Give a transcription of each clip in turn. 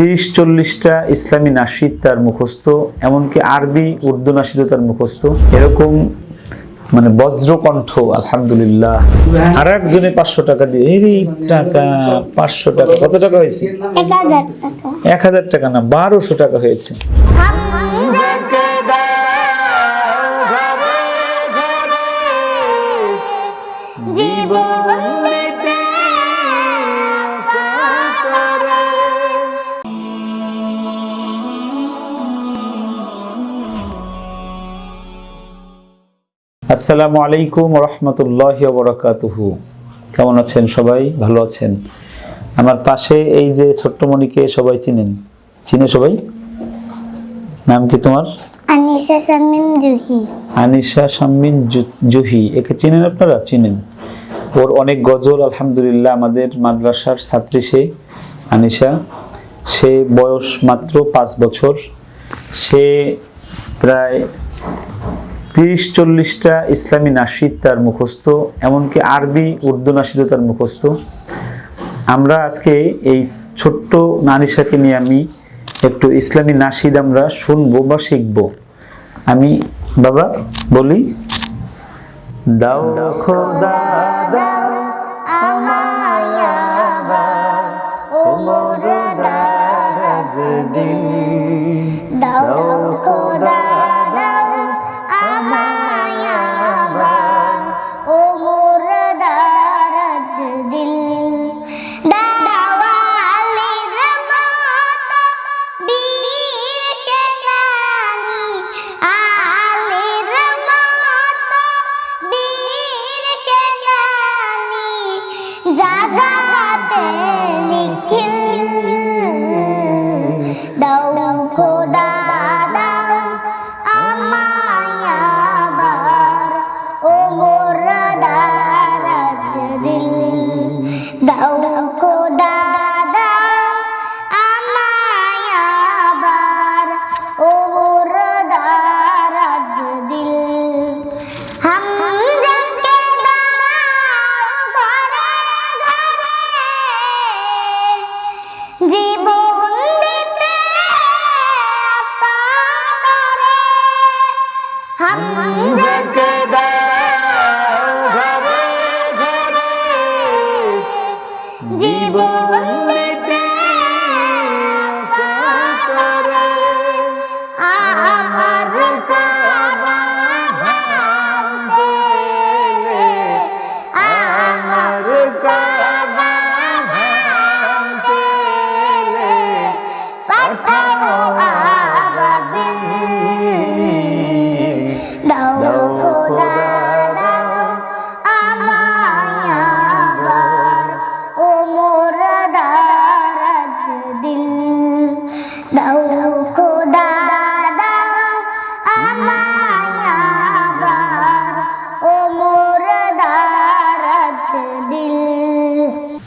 তিরিশ চল্লিশটা ইসলামী নাসিদ তার মুখস্থ এমনকি আরবি উর্দু নাসিদও তার মুখস্থ। এরকম মানে বজ্রকণ্ঠ আলহামদুলিল্লাহ। আর একজনে পাঁচশো টাকা দিয়ে এই টাকা পাঁচশো টাকা কত টাকা হয়েছে? এক হাজার টাকা। এক হাজার টাকা না বারোশো টাকা হয়েছে। আসসালামু আলাইকুম রহমতুল্লাহ বরকাতুহু। কেমন আছেন সবাই? ভালো আছেন? আমার পাশে এই যে ছোট্টমণিকে সবাই চিনেন। চিনে সবাই? নাম কি তোমার? আনিসা শামিম জুহি। আনিশা শাম্মিন জু- জুহি। একে চিনেন আপনারা? চিনেন। ওর অনেক গজল আলহামদুলিল্লাহ আমাদের মাদ্রাসার ছাত্রী সে আনিশা। সে বয়স মাত্র পাঁচ বছর। সে প্রায় তিরিশ চল্লিশটা ইসলামী নাসিদ তার মুখস্থ, এমনকি আরবি, উর্দু নাসিদও তার মুখস্থ। আমরা আজকে এই ছোট্ট নানিশাকে নিয়ে আমি একটু ইসলামী নাসিদ আমরা শুনব বা শিখব। আমি, বাবা, বলি, দাও দাও দাও জাগাতে হামজাকে জীবন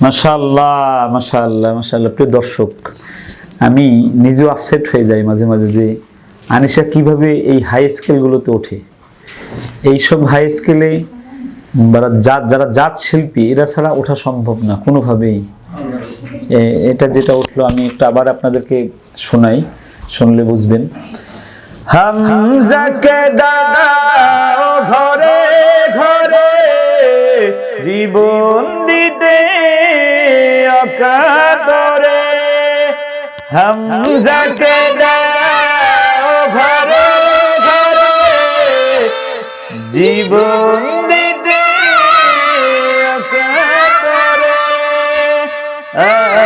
মাশাল্লাহ মাশাল্লাহ মাশাল্লাহ প্রিয় দর্শক, আমি নিজেও আপসেট হয়ে যাই মাঝে মাঝে যে আনিশা কীভাবে এই হাই স্কেলগুলোতে ওঠে। এইসব হাই স্কেলে জাত, যারা জাত শিল্পী, এরা ছাড়া ওঠা সম্ভব না, কোনোভাবেই। এটা যেটা উঠল, আমি একটু আবার আপনাদেরকে শোনাই, শুনলে বুঝবেন। হামজাকে দাও ঘরে ঘরে জীবন দিতে অকাতরে হামজাকে দাও ঘরে ঘরে। জীবন দিতে অকাদরে আমার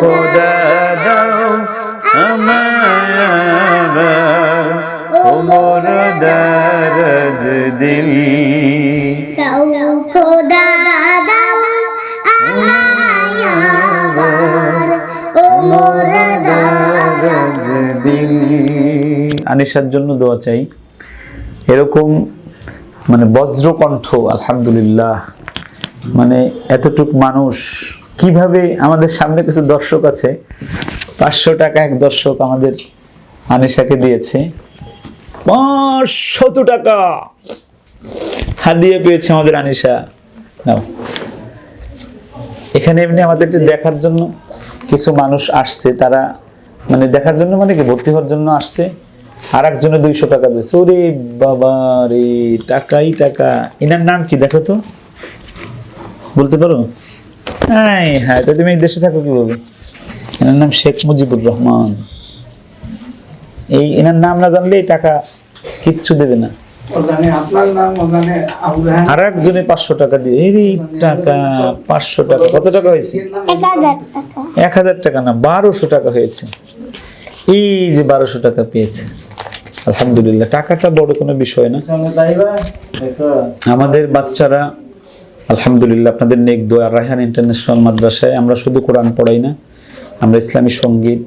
খোদা দাও আমার ওমর দারজ দিল। দাও খোদা দাও আমায় আবার ও মোর দারাজ দিল। আনিশার জন্য দোয়া চাই। এরকম মানে বজ্রকণ্ঠ আলহামদুলিল্লাহ। মানে এতটুক মানুষ কীভাবে আমাদের সামনে কিছু দর্শক আছে? পাঁচশো টাকা এক দর্শক আমাদের আনিশাকে দিয়েছে। পাঁচশত টাকা! হাদিয়ে পেয়েছে আমাদের আনিশা। নাও। এখানে এমনি আমাদের দেখার জন্য কিছু মানুষ আসছে। তারা মানে দেখার জন্য মানে কি? ভর্তি হওয়ার জন্য আসছে। আর একজনে দুইশো টাকা দিচ্ছে ওরে বাবা রে, টাকাই টাকা। এনার নাম কি? দেখো তো। বলতে পারো? হ্যাঁ হ্যাঁ তা তুমি দেশে থাকো কীভাবে? এনার নাম শেখ মুজিবুর রহমান। এই এনার নাম না জানলে এই টাকা কিচ্ছু দেবে না। ওখানে আপনার নাম ওখানে আবু রাহান আর একজনে পাঁচশো টাকা দিয়ে এই টাকা পাঁচশো টাকা কত টাকা হয়েছে? এক হাজার টাকা। এক হাজার টাকা না বারোশো টাকা হয়েছে। এই যে বারোশো টাকা পেয়েছে। আলহামদুলিল্লাহ টাকাটা বড় কোনো বিষয় না। আমাদের বাচ্চারা আলহামদুলিল্লাহ, আপনাদের নেক দোয়া। রায়হান ইন্টারন্যাশনাল মাদ্রাসায় আমরা শুধু কোরআন পড়াই না, আমরা ইসলামী সংগীত,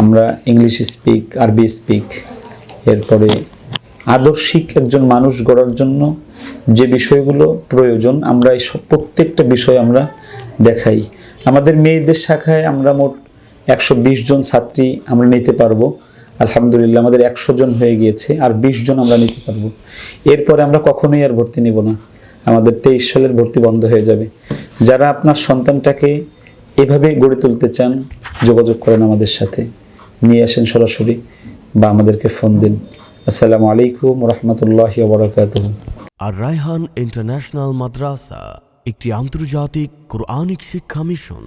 আমরা ইংলিশ স্পিক, আরবি স্পিক, এরপরে আদর্শিক একজন মানুষ গড়ার জন্য যে বিষয়গুলো প্রয়োজন, আমরা এই প্রত্যেকটা বিষয় আমরা দেখাই। আমাদের মেয়েদের শাখায় আমরা মোট একশো বিশ জন ছাত্রী আমরা নিতে পারব। আলহামদুলিল্লাহ, আমাদের একশো জন হয়ে গিয়েছে, আর বিশ জন আমরা নিতে পারব। এরপরে আমরা কখনোই আর ভর্তি নিব না। আমাদের তেইশ সালের ভর্তি বন্ধ হয়ে যাবে। যারা আপনার সন্তানটাকে এভাবে গড়ে তুলতে চান, যোগাযোগ করেন আমাদের সাথে। নিয়ে আসেন সরাসরি বা আমাদেরকে ফোন দিন। আসসালামু আলাইকুম রহমতুল্লাহ বরকাতুহ আর রায়হান ইন্টারন্যাশনাল মাদ্রাসা, একটি আন্তর্জাতিক কোরআনিক শিক্ষা মিশন।